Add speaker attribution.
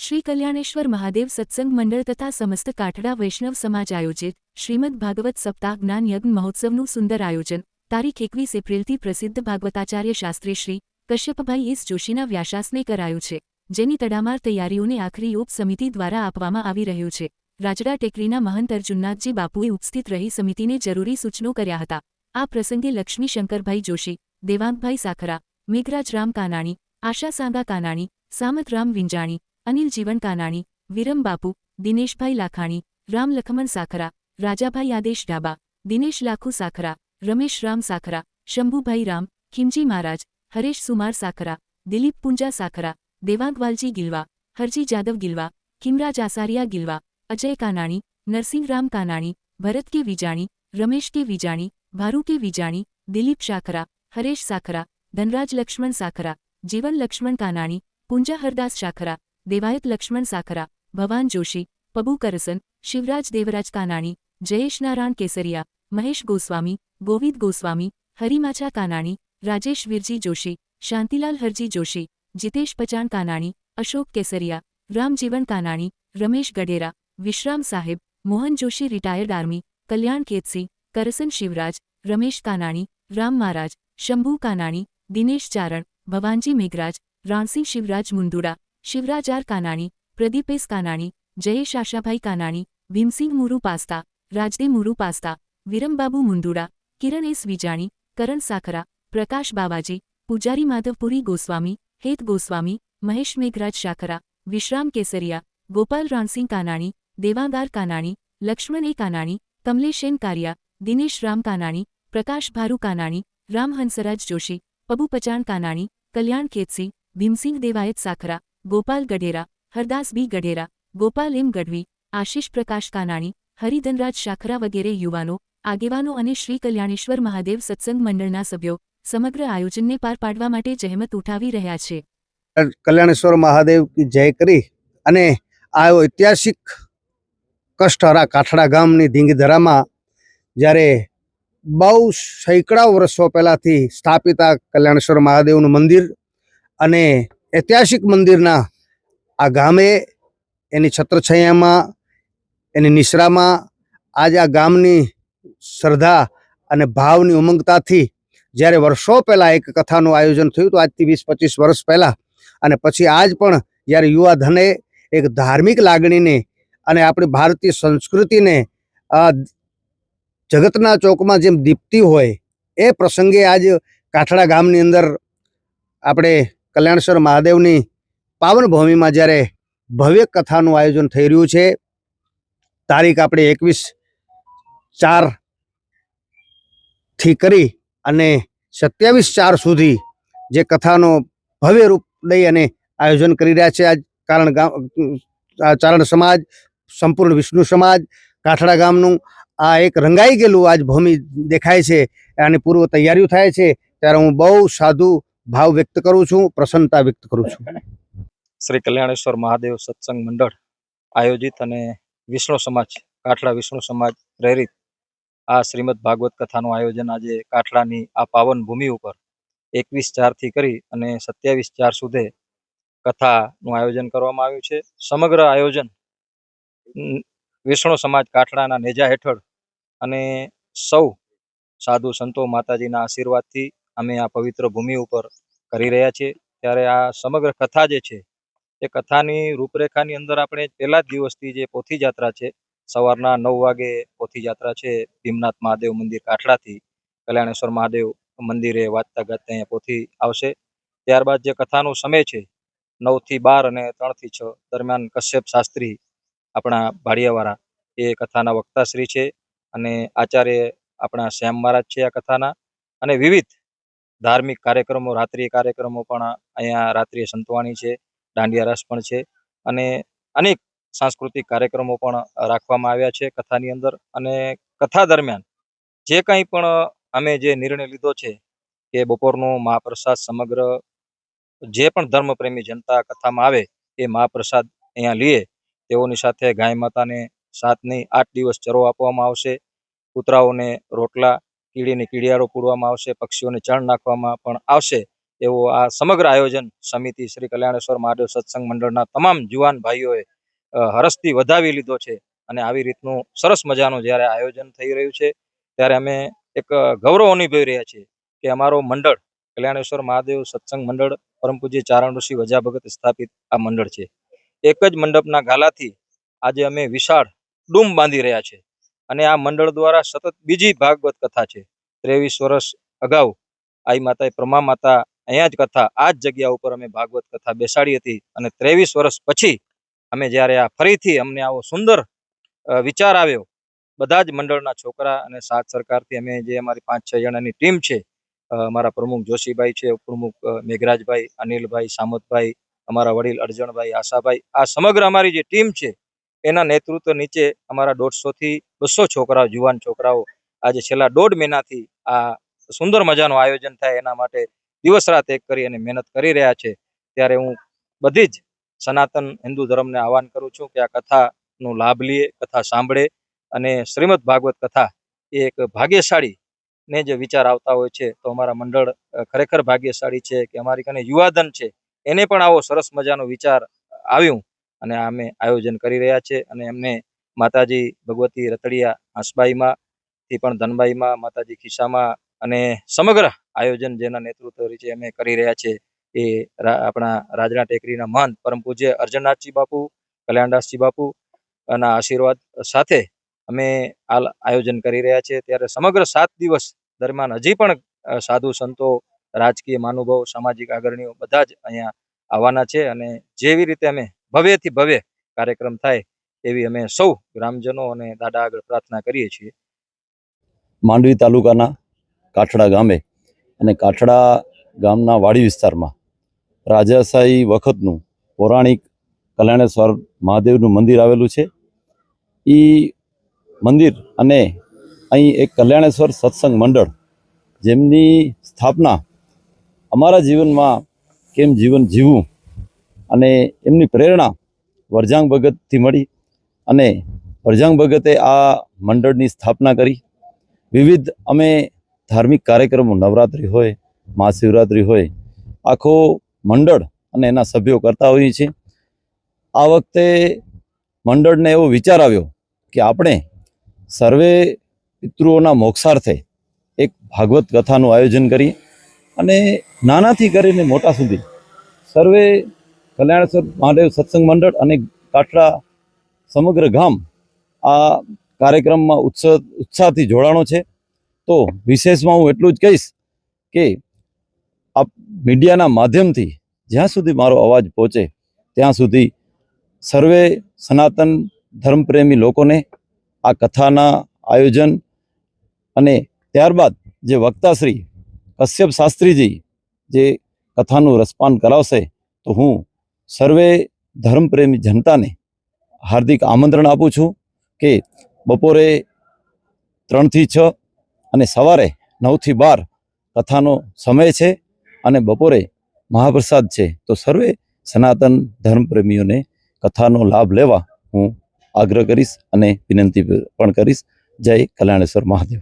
Speaker 1: શ્રી કલ્યાણેશ્વર મહાદેવ સત્સંગ મંડળ તથા સમસ્ત કાઠડા વૈષ્ણવ સમાજ આયોજિત શ્રીમદ ભાગવત સપ્તાહ જ્ઞાન યજ્ઞ મહોત્સવનું સુંદર આયોજન. તારીખ એકવીસ એપ્રિલથી પ્રસિદ્ધ ભાગવતાચાર્ય શાસ્ત્રી શ્રી કશ્યપભાઈ એસ જોશીના વ્યાસાસને કરાયું છે, જેની તડામાર તૈયારીઓને આખરી ઉપ સમિતિ દ્વારા આપવામાં આવી રહ્યું છે. રાજડા ટેકરીના મહંત અર્જુનનાથજી બાપુએ ઉપસ્થિત રહી સમિતિને જરૂરી સૂચનો કર્યા હતા. આ પ્રસંગે લક્ષ્મી શંકરભાઈ જોશી, દેવાંગભાઈ સાખરા, મેઘરાજ રામ કાનાણી, આશા સાંગા કાનાણી, સામતરામ વિંજાણી અનિલ જીવન કાનાણી વિરમ બાપુ, દિનેશભાઈ લાખાણી, રામ લખમણ સાખરા, રાજાભાઈ આદેશ ડાબા, દિનેશ લાખુ સાખરા, રમેશ રામ સાખરા, શંભુભાઈ રામ, ખીમજી મહારાજ, હરેશ સુમાર સાખરા, દિલીપ પુંજા સાખરા, દેવાંગવાલજી ગિલવા, હરજી જાદવ ગિલવા કિમરાજ આસારિયા ગિલવા, અજય કાનાણી નરસિંહરામ કાનાણી, ભરત કે વિજાણી, રમેશ કે વિજાણી, ભારુ કે વિજાણી, દિલીપ સાખરા, હરેશ સાખરા, ધનરાજ લક્ષ્મણ સાખરા, જીવન લક્ષ્મણ કાનાણી, પુંજા હરદાસ શાખરા દેવાયત લક્ષ્મણ સાખરા, ભવાન જોશી, પબુ કરસન, Shivraj Devraj Kanani Jayesh Narayan કેસરિયા, Mahesh Goswami, Govind Goswami, હરિમાછા Kanani Rajesh Virji Joshi, Shantilal Harji Joshi, Jitesh Pachan Kanani Ashok કેસરિયા, રામજીવન Kanani Ramesh Gadhera, Vishram Saheb, Mohan Joshi retired army, Kalyan Ketsi Karsan Shivraj, Ramesh Kanani Ram Maharaj, Shambhu Kanani Dinesh Charan, Bhavanji Meghraj, Ransinh Shivraj Mundura Shivraj R Kanani Pradipesh Kanani, Jayesh Ashabhai Kanani, Bhimsinh Muru Pasta Rajde Muru Pasta, Virambabu Mundura Kiran S Vijani, Karan Sakhra, Prakash Bavaji, Pujari Madhavpuri Goswami, હેત ગોસ્વામી, મહેશ મેઘરાજ શાખરા વિશ્રામ કેસરિયા, ગોપાલ રાણસિંહ કાનાણી, દેવાંગાર કાનાણી, લક્ષ્મણ એ કાનાણી કમલેશેન કારિયા, દિનેશ રામ કાનાણી, પ્રકાશ ભારુ કાનાણી, રામ હંસરાજ જોશી, પબુ પચાણ કાનાણી, કલ્યાણ ખેતસી ભીમસિંહ દેવાયત સાખરા ગોપાલ ગઢેરા, હરદાસ બી ગઢેરા, ગોપાલ એમ ગઢવી, આશિષ પ્રકાશ કાનાણી, હરિધનરાજ શાખરા વગેરે યુવાનો, આગેવાનો અને શ્રી કલ્યાણેશ્વર મહાદેવ સત્સંગ મંડળના સભ્યો સમગ્ર આયોજનને પાર પાડવા માટે જહેમત ઉઠાવી રહ્યા છે.
Speaker 2: કલ્યાણેશ્વર મહાદેવ જય કરી અને આ ઐતિહાસિક કષ્ટહરા કાઠડા ગામની ધીંગધરામાં જ્યારે બહુ સૈકડા વર્ષો પહેલાંથી સ્થાપિત આ કલ્યાણેશ્વર મહાદેવનું મંદિર અને ઐતિહાસિક મંદિરના આ ગામે, એની છત્રછાયામાં, એની નિશ્રામાં, આજ આ ગામની શ્રદ્ધા અને ભાવની ઉમંગતાથી જ્યારે વર્ષો પહેલાં એક કથાનું આયોજન થયું હતું, આજથી વીસ પચીસ વર્ષ પહેલાં, અને પછી આજ પણ જ્યારે યુવા ધને એક ધાર્મિક લાગણીને અને આપણી ભારતીય સંસ્કૃતિને જગતના ચોકમાં જેમ દીપતી હોય, એ પ્રસંગે આજ કાઠડા ગામની અંદર આપણે કલ્યાણેશ્વર મહાદેવની પાવન ભૂમિમાં જ્યારે ભવ્ય કથાનું આયોજન થઈ રહ્યું છે, તારીખ આપણે એકવીસ ચારથી કરી અને સત્યાવીસ ચાર સુધી જે કથાનો ભવ્ય રૂપ લઈ અને આયોજન કરી રહ્યા છે. આજ કારણ ગામ ચારણ સમાજ, સંપૂર્ણ વિષ્ણુ સમાજ કાઠડા ગામનું આ એક રંગાઈ ગયેલું આજ ભૂમિ દેખાય છે આની પૂર્વ તૈયારીઓ થાય છે. ત્યારે હું બહુ સાધુ ભાવ વ્યક્ત કરું છું, પ્રસન્નતા વ્યક્ત કરું છું.
Speaker 3: શ્રી કલ્યાણેશ્વર મહાદેવ સત્સંગ મંડળ આયોજિત અને વિષ્ણુ સમાજ કાઠડા વિષ્ણુ સમાજ પ્રેરિત આ શ્રીમદ ભાગવત કથાનું આયોજન આજે કાઠડાની આ પાવન ભૂમિ ઉપર એકવીસ ચારથી કરી અને સત્યાવીસ ચાર સુધી કથાનું આયોજન કરવામાં આવ્યું છે. સમગ્ર આયોજન વિષ્ણુ સમાજ કાઠડાના નેજા હેઠળ અને સૌ સાધુ સંતો માતાજીના આશીર્વાદથી અમે આ પવિત્ર ભૂમિ ઉપર કરી રહ્યા છીએ. ત્યારે આ સમગ્ર કથા જે છે, એ કથાની રૂપરેખાની અંદર આપણે પહેલા જ દિવસથી જે પોથી જાત્રા છે, સવારના નવ વાગે પોથી જાત્રા છે, ભીમનાથ મહાદેવ મંદિર કાઠડાથી કલ્યાણેશ્વર મહાદેવ મંદિરે વાંચતા ગાતા અહીંયા પોથી આવશે. ત્યારબાદ જે કથાનો સમય છે, નવથી બાર અને ત્રણથી છ દરમિયાન કશ્યપ શાસ્ત્રી આપણા ભાડિયાવાળા એ કથાના વક્તાશ્રી છે અને આચાર્ય આપણા શ્યામ મહારાજ છે આ કથાના. અને વિવિધ ધાર્મિક કાર્યક્રમો રાત્રિય કાર્યક્રમો પણ અહીંયા રાત્રિય સંતવાણી છે દાંડિયા રસ પણ છે અને અનેક સાંસ્કૃતિક કાર્યક્રમો પણ રાખવામાં આવ્યા છે કથાની અંદર અને કથા દરમિયાન જે કંઈ પણ અમે જે નિર્ણય લીધો છે કે બપોરનો મહાપ્રસાદ સમગ્ર જે પણ ધર્મપ્રેમી જનતા કથામાં આવે એ મહાપ્રસાદ અહીંયા લઈએ તેઓની સાથે ગાય માતાને સાતની આઠ દિવસ ચરો આપવામાં આવશે, કૂતરાઓને રોટલા કીડીને કીડિયારો પૂરવામાં આવશે, પક્ષીઓને ચણ નાખવામાં પણ આવશે એવો આ સમગ્ર આયોજન સમિતિ શ્રી કલ્યાણેશ્વર મહાદેવ સત્સંગ મંડળના તમામ જુવાન ભાઈઓએ હરસથી વધાવી લીધો છે અને આવી રીતનું સરસ મજાનું જ્યારે આયોજન થઈ રહ્યું છે, ત્યારે અમે એક ગૌરવ અનુભવી રહ્યા છીએ કે અમારો મંડળ કલ્યાણેશ્વર મહાદેવ સત્સંગ મંડળ પરમ પૂજ્ય ચારણ ઋષિ વજા ભગત સ્થાપિત આ મંડળ છે. એક જ મંડપના ગાલાથી આજે અમે વિશાળ ડૂમ બાંધી રહ્યા છે અને આ મંડળ દ્વારા સતત બીજી ભાગવત કથા છે. ત્રેવીસ વર્ષ અગાઉ આઈ માતાએ પ્રમા માતા અહીંયા જ કથા આ જ જગ્યા ઉપર અમે ભાગવત કથા બેસાડી હતી અને ત્રેવીસ વર્ષ પછી અમે જ્યારે આ ફરીથી અમને આવો સુંદર વિચાર આવ્યો, બધા જ મંડળના છોકરા અને સાત સરકારથી અમે જે અમારી પાંચ છ જણાની ટીમ છે અમારા પ્રમુખ જોશીભાઈ છે, ઉપપ્રમુખ મેઘરાજભાઈ, અનિલભાઈ, સામતભાઈ, અમારા વડીલ અરજણભાઈ આશાભાઈ, આ સમગ્ર અમારી જે ટીમ છે એના નેતૃત્વ નીચે અમારા દોઢસોથી બસો છોકરાઓ, જુવાન છોકરાઓ આજે છેલ્લા દોઢ મહિનાથી આ સુંદર મજાનું આયોજન થાય એના માટે દિવસ રાત એક કરી અને મહેનત કરી રહ્યા છે. ત્યારે હું બધી જ સનાતન હિન્દુ ધર્મને આહવાન કરું છું કે આ કથાનો લાભ લઈએ કથા સાંભળે અને શ્રીમદ ભાગવત કથા એ એક ભાગ્યશાળી ને જે વિચાર આવતા હોય છે. તો અમારા મંડળ ખરેખર ભાગ્યશાળી છે કે અમારી કને યુવાધન છે, એને પણ આવો સરસ મજાનો વિચાર આવ્યું. અને અમે આયોજન કરી રહ્યા છે અને એમને માતાજી ભગવતી રતડિયા હંસબાઈમાં થી પણ ધનબાઈમાં, માતાજી ખિસ્સામાં અને સમગ્ર આયોજન જેના નેતૃત્વ રીતે અમે કરી રહ્યા છે એ આપણા રાજના ટેકરીના મહંત પરમ પૂજ્ય અર્જનનાથજી બાપુ, કલ્યાણદાસજી બાપુ અને આશીર્વાદ સાથે અમે આ આયોજન કરી રહ્યા છે. ત્યારે સમગ્ર સાત દિવસ દરમિયાન હજી પણ સાધુ સંતો, રાજકીય મહાનુભાવો, સામાજિક આગરણીઓ બધા જ અહીંયા આવવાના છે અને જેવી રીતે અમે ભવ્યથી ભવ્ય કાર્યક્રમ થાય એવી અમે સૌ ગ્રામજનો અને દાદા આગળ પ્રાર્થના કરીએ છીએ.
Speaker 4: માંડવી તાલુકાના કાઠડા ગામે અને કાઠડા ગામના વાડી વિસ્તારમાં રાજાશાહી વખતનું પૌરાણિક કલ્યાણેશ્વર મહાદેવનું મંદિર આવેલું છે. એ મંદિર અને અહીં એક કલ્યાણેશ્વર સત્સંગ મંડળ જેમની સ્થાપના અમારા જીવનમાં કેમ જીવન જીવવું અને એમની પ્રેરણા વરજાંગ ભગતથી મળી અને વરજાંગ ભગતે આ મંડળની સ્થાપના કરી. વિવિધ અમે ધાર્મિક કાર્યક્રમો, નવરાત્રિ હોય, મહાશિવરાત્રિ હોય, આખો મંડળ અને એના સભ્યો કરતા હોઈએ છીએ. આ વખતે મંડળને એવો વિચાર આવ્યો કે આપણે સર્વે પિતૃઓના મોક્ષાર્થે એક ભાગવત કથાનું આયોજન કરીએ અને નાનાથી કરીને મોટા સુધી સર્વે કલ્યાણેશ્વર મહાદેવ સત્સંગ મંડળ અને કાઠડા સમગ્ર ગામ આ કાર્યક્રમમાં ઉત્સાહ ઉત્સાહથી જોડાણો છે. તો વિશેષમાં હું એટલું જ કહીશ કે આ મીડિયાના માધ્યમથી જ્યાં સુધી મારો અવાજ પહોંચે ત્યાં સુધી સર્વે સનાતન ધર્મપ્રેમી લોકોને આ કથાના આયોજન અને ત્યારબાદ જે વક્તાશ્રી કશ્યપ શાસ્ત્રીજી જે કથાનું રસપાન કરાવશે તો હું સર્વે ધર્મપ્રેમી જનતાને હાર્દિક આમંત્રણ આપું છું કે બપોરે ત્રણથી છ અને સવારે નવથી બાર કથાનો સમય છે અને બપોરે મહાપ્રસાદ છે. તો સર્વે સનાતન ધર્મપ્રેમીઓને કથાનો લાભ લેવા હું આગ્રહ કરીશ અને વિનંતી પણ કરીશ. જય કલ્યાણેશ્વર મહાદેવ.